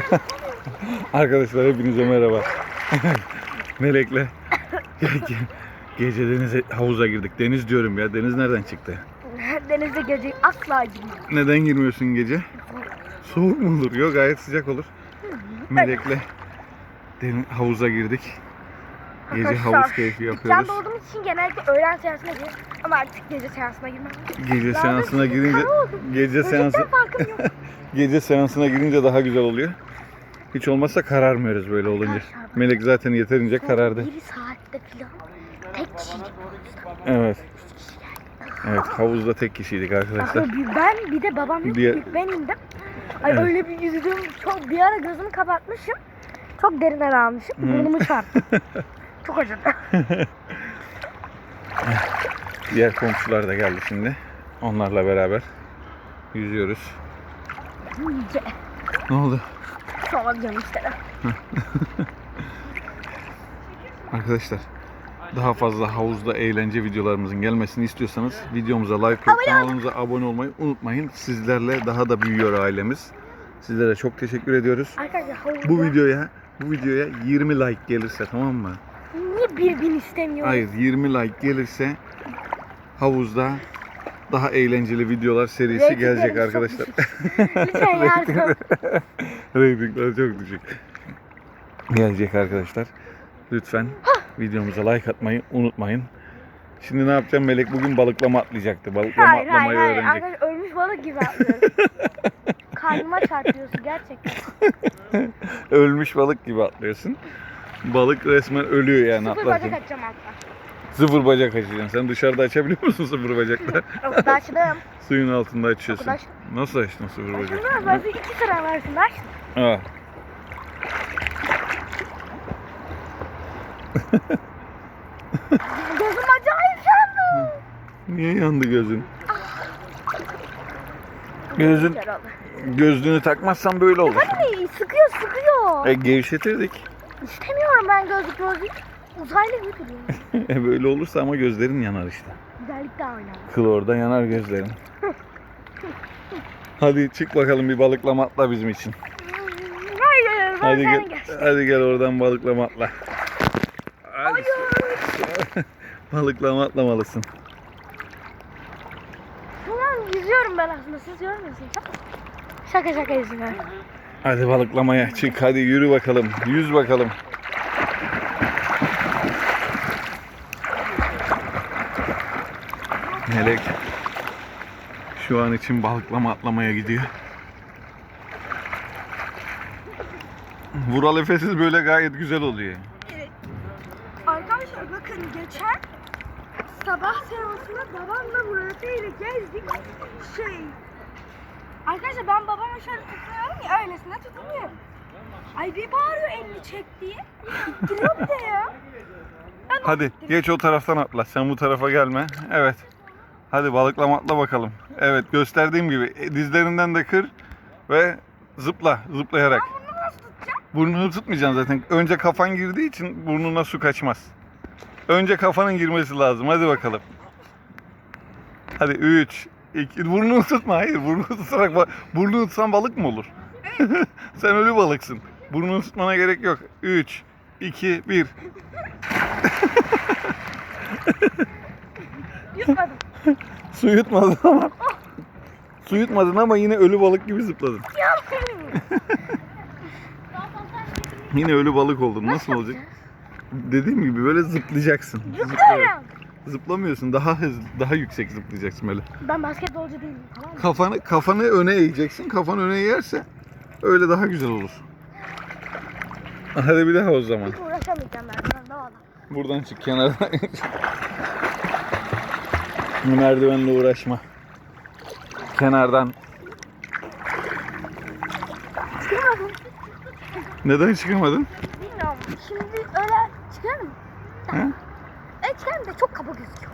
Arkadaşlar hepinize merhaba. Melek'le ge- ge- gece denize havuza girdik. Deniz diyorum ya. Deniz nereden çıktı? Denize gece asla girmem. Neden girmiyorsun gece? Soğuk mu olur? Yok gayet sıcak olur. Melek'le deniz, havuza girdik. Gece havuz keyfi Dükkanda yapıyoruz. olduğumuz için genellikle öğlen seansına giriyorum. Ama artık gece seansına girmem. Gece Daha seansına girince kara gece seansı farkım yok. Gece seansına girince daha güzel oluyor. Hiç olmazsa kararmıyoruz böyle olunca. Melek zaten yeterince karardı. Bir saatte falan tek kişilik Evet. Evet havuzda tek kişiydik arkadaşlar. Ben bir de babam yok. Diğer- ben indim. Ay Evet. öyle bir yüzdüm. Çok bir ara gözümü kapatmışım. Çok derinden almışım. Hı. Burnumu çarptı. Çok acıdı. Diğer komşular da geldi şimdi. Onlarla beraber yüzüyoruz. İyice. Ne oldu? Sonra canım işte. Arkadaşlar daha fazla havuzda eğlence videolarımızın gelmesini istiyorsanız videomuza like kanalımıza abone olmayı unutmayın. Sizlerle daha da büyüyor ailemiz. Sizlere çok teşekkür ediyoruz. Arkadaşlar havuzda Bu videoya bu videoya 20 like gelirse tamam mı? niye bir bin istemiyoruz? Hayır 20 like gelirse havuzda daha eğlenceli videolar serisi Reytinglerimiz gelecek arkadaşlar. Lütfen yardım. Çok düşük. Gelecek arkadaşlar. Lütfen videomuza like atmayı unutmayın. Şimdi ne yapacağım? Melek bugün balıklama atlayacaktı. Balıklama hayır hayır atlamayı hayır. öğrenecek. Arkadaşlar ölmüş balık gibi atlıyorum. Karnıma çarpıyorsun gerçekten. Ölmüş balık gibi atlıyorsun. Balık resmen ölüyor yani Sıfır bacak atlarken. atacağım hatta. Sıfır bacak açacaksın. Sen dışarıda açabiliyor musun sıfır bacakla? Arkadaşlarım. Suyun altında açıyorsun. Arkadaş- Nasıl açtın sıfır bacak? Şimdi ben size iki sıra versin. Ver. Ha. Gözüm acayip yandı. Niye yandı gözün? Gözün gözlüğünü takmazsan böyle olur. Hadi sıkıyor sıkıyor. E gevşetirdik. İstemiyorum ben gözlük gözlük. Uzaylı gibi duruyor. E böyle olursa ama gözlerin yanar işte. Güzellik daha. Kıl orada yanar gözlerin. Hadi çık bakalım bir balıklama atla bizim için. Hayır Hadi gel, geçtim. hadi gel oradan balıklama atla. Hadi. balıklama atlamalısın. Tamam yüzüyorum ben aslında siz görmüyorsunuz. Şaka şaka yüzüyorum. Hadi balıklamaya çık hadi yürü bakalım. Yüz bakalım. Melek şu an için balıklama atlamaya gidiyor. Vural Efesiz böyle gayet güzel oluyor. Arkadaşlar bakın geçen sabah seansında babamla Murat ile gezdik. Şey Arkadaşlar ben babama şöyle tutuyorum ya öylesine tutunuyorum. Ay bir bağırıyor elini çek diye. İttiriyor bir de ya. Ben Hadi geç o taraftan atla. Sen bu tarafa gelme. Evet. Hadi balıklama atla bakalım. Evet gösterdiğim gibi e, dizlerinden de kır ve zıpla zıplayarak. Bunu nasıl tutacağım? Burnunu tutmayacaksın zaten. Önce kafan girdiği için burnuna su kaçmaz. Önce kafanın girmesi lazım. Hadi bakalım. Hadi 3 2 burnunu tutma. Hayır, burnunu tutarak ba- burnunu tutsan balık mı olur? Sen ölü balıksın. Burnunu tutmana gerek yok. 3 2 1 Yutmadım. Su yutmadın ama. Su yutmadın ama yine ölü balık gibi zıpladın. Yine ölü balık oldun. Nasıl olacak? Dediğim gibi böyle zıplayacaksın. Zıplıyorum. Zıplamıyorsun. Daha hızlı, daha yüksek zıplayacaksın böyle. Ben basketbolcu değilim tamam mı? Kafanı kafanı öne eğeceksin. Kafan öne eğerse öyle daha güzel olur. Hadi bir daha o zaman. Hiç uğraşamayacağım ben. Valla. Buradan çık kenardan. Merdivenle uğraşma. Kenardan. Çıkamadım. Neden çıkamadın? Bilmiyorum. Şimdi öyle çıkarım. He? Evet çıkarım da çok kaba gözüküyor.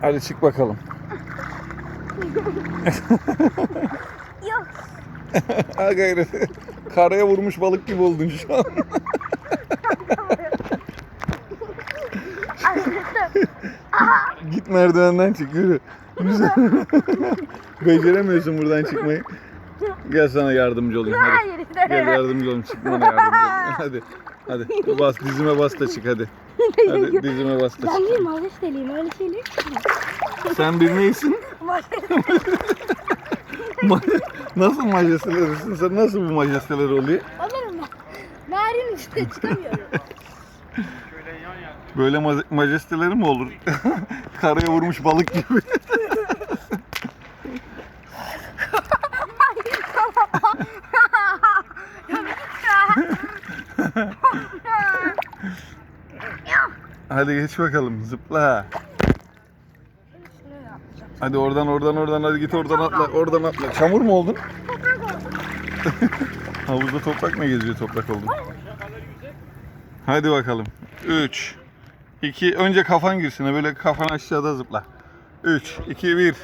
Hadi çık bakalım. Yok. Ha gayret. Karaya vurmuş balık gibi oldun şu an. Git merdivenden çık yürü. Güzel. Beceremiyorsun buradan çıkmayı. Gel sana yardımcı olayım hadi. Gel yardımcı olayım çıkmana yardımcı olayım. Hadi. Hadi bas dizime bas da çık hadi. Hadi dizime bas da Ben çık. bir majesteyliyim öyle şeyler. Sen bir neysin? Ma- nasıl majestelerisin? Sen nasıl bu majesteler oluyor? Olurum ben. Narin üstüne çıkamıyorum. Böyle ma- majesteleri mi olur? Karaya vurmuş balık gibi. Hadi geç bakalım zıpla. Hadi oradan oradan oradan hadi git oradan atla oradan atla. Çamur mu oldun? Toprak oldu. Havuzda toprak mı geziyor toprak oldun? Hadi bakalım. 3 2 önce kafan girsin. Böyle kafan aşağıda zıpla. 3 2 1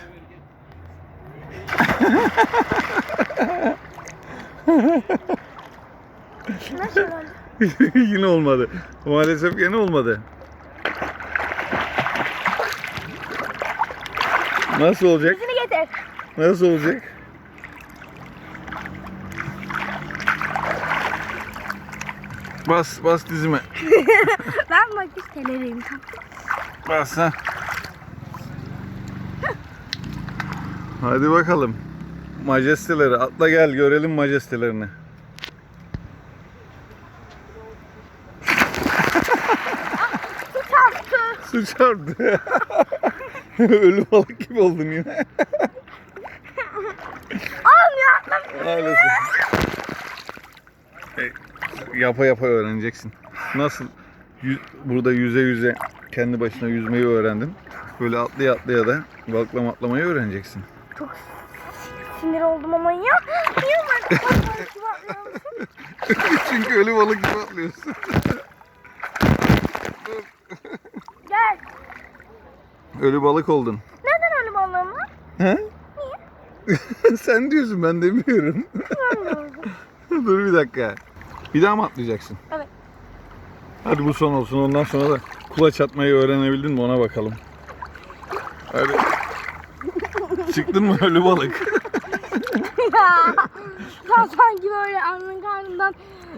Nasıl oldu? Yine olmadı. Maalesef yine olmadı. Nasıl olacak? Yüzünü getir. Nasıl olacak? Bas, bas dizime. Ben majesteliyim. Bas ha. Hadi bakalım. Majesteleri atla gel görelim majestelerini. Çarptı. Su çarptı. Ölü balık gibi oldun yine. Olmuyor. Maalesef. E, yapa yapa öğreneceksin. Nasıl yü- burada yüze yüze kendi başına yüzmeyi öğrendin. Böyle atlaya atlaya da balıklama atlamayı öğreneceksin. Çok sinir oldum ama ya. Niye ben Çünkü ölü balık gibi atlıyorsun. Gel. Ölü balık oldun. Neden öyle balığım var? He? Sen diyorsun ben demiyorum. Dur bir dakika. Bir daha mı atlayacaksın? Evet. Hadi bu son olsun. Ondan sonra da kulaç atmayı öğrenebildin mi ona bakalım. Hadi. Çıktın mı ölü balık? ya. Sen sanki böyle annenin karnından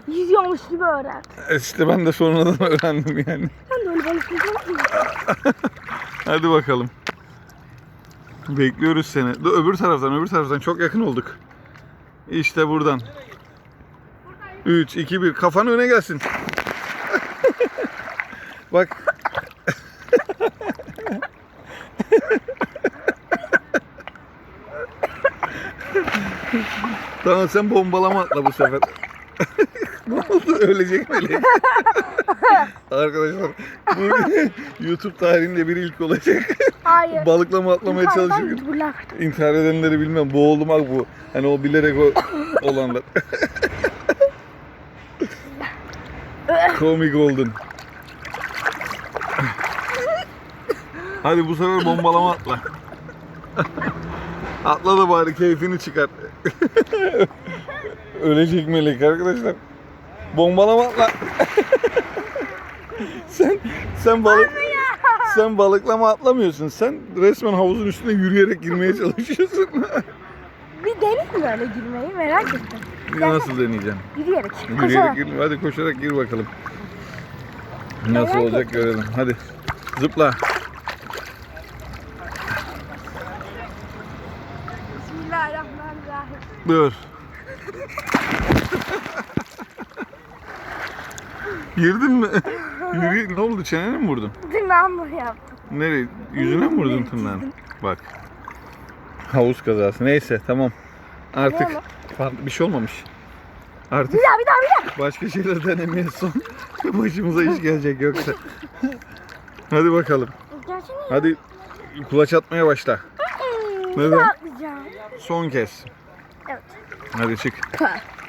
yüzüyormuş gibi öğren. E İşte ben de sonradan öğrendim yani. Sen de öyle balık yüzüyorsun. Hadi bakalım. Bekliyoruz seni. Dur, öbür taraftan, öbür taraftan çok yakın olduk. İşte buradan. 3, 2, 1. Kafan öne gelsin. Bak. tamam sen bombalama atla bu sefer. ne oldu? Ölecek melek. Arkadaşlar bu YouTube tarihinde bir ilk olacak. Hayır. Balıklama atlamaya çalışırken YouTuber'lar. intihar edenleri bilmem boğulmak bu. Hani o bilerek o olanlar. Komik oldun. Hadi bu sefer bombalama atla. atla da bari keyfini çıkar. Ölecek melek arkadaşlar. Bombalama atla. Sen sen balık sen balıklama atlamıyorsun. Sen resmen havuzun üstüne yürüyerek girmeye çalışıyorsun. Bir deneyim böyle girmeyi merak ettim. Nasıl deneyeceğim? Yürüyerek. Yürüyerek gir. Hadi koşarak gir bakalım. Nasıl Merak olacak ettim. görelim. Hadi. Zıpla. Bismillahirrahmanirrahim. Dur. Girdin mi? Ne oldu? Çeneni mi vurdun? Tırnağımla yaptım. Nereye? Yüzüne mi vurdun tırnağını? Bak. Havuz kazası. Neyse tamam. Artık Ne oldu? farklı bir şey olmamış. Artık Bir daha bir daha bir daha. başka şeyler denemeye son. Başımıza iş gelecek yoksa. Hadi bakalım. Gerçekten Hadi kulaç atmaya başla. Neden? Bir daha atlayacağım. Son kez. Evet. Hadi çık.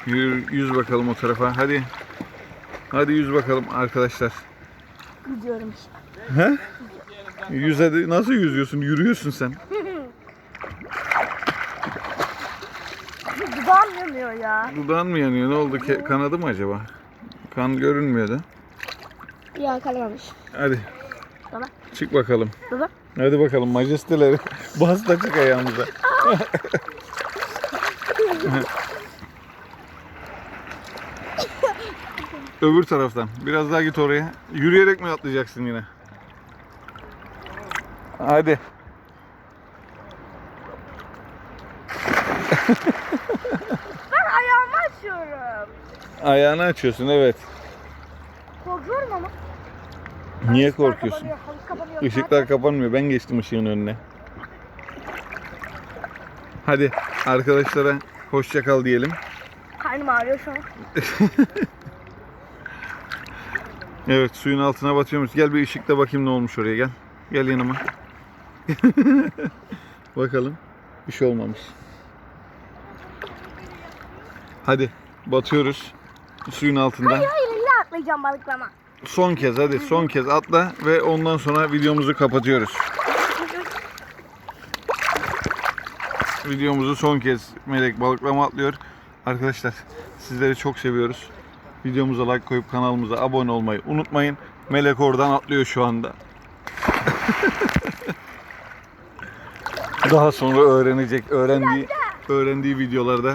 Yürü, yüz bakalım o tarafa. Hadi. Hadi yüz bakalım arkadaşlar. Gidiyorum işte. He? Yüz hadi. Nasıl yüzüyorsun? Yürüyorsun sen. Dudağım yanıyor ya. Dudağın mı yanıyor? Ne oldu? Ke- kanadı mı acaba? Kan görünmüyordu. Ya kalmamış. Hadi. Baba. Çık bakalım. Baba. Hadi bakalım majesteleri. Bas da çık ayağımıza. Öbür taraftan. Biraz daha git oraya. Yürüyerek mi atlayacaksın yine? Hadi. Ben ayağımı açıyorum. Ayağını açıyorsun evet. Korkuyorum ama. Niye Işıklar korkuyorsun? kapanıyor, havuz kapanıyor. Işıklar kapanmıyor. Ben geçtim ışığın önüne. Hadi arkadaşlara hoşça kal diyelim. Karnım ağrıyor şu an. Evet suyun altına batıyormuş. Gel bir ışıkla bakayım ne olmuş oraya gel. Gel yanıma. Bakalım. Bir şey olmamış. Hadi batıyoruz. Suyun altında. Hayır hayır illa atlayacağım balıklama. Son kez hadi son kez atla ve ondan sonra videomuzu kapatıyoruz. Videomuzu son kez Melek balıklama atlıyor. Arkadaşlar sizleri çok seviyoruz. Videomuza like koyup kanalımıza abone olmayı unutmayın. Melek oradan atlıyor şu anda. Daha sonra öğrenecek. Öğrendiği öğrendiği videolarda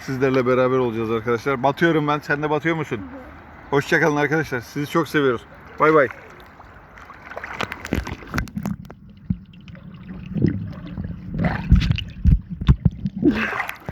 sizlerle beraber olacağız arkadaşlar. Batıyorum ben. Sen de batıyor musun? Hoşçakalın arkadaşlar. Sizi çok seviyoruz. Bay bay.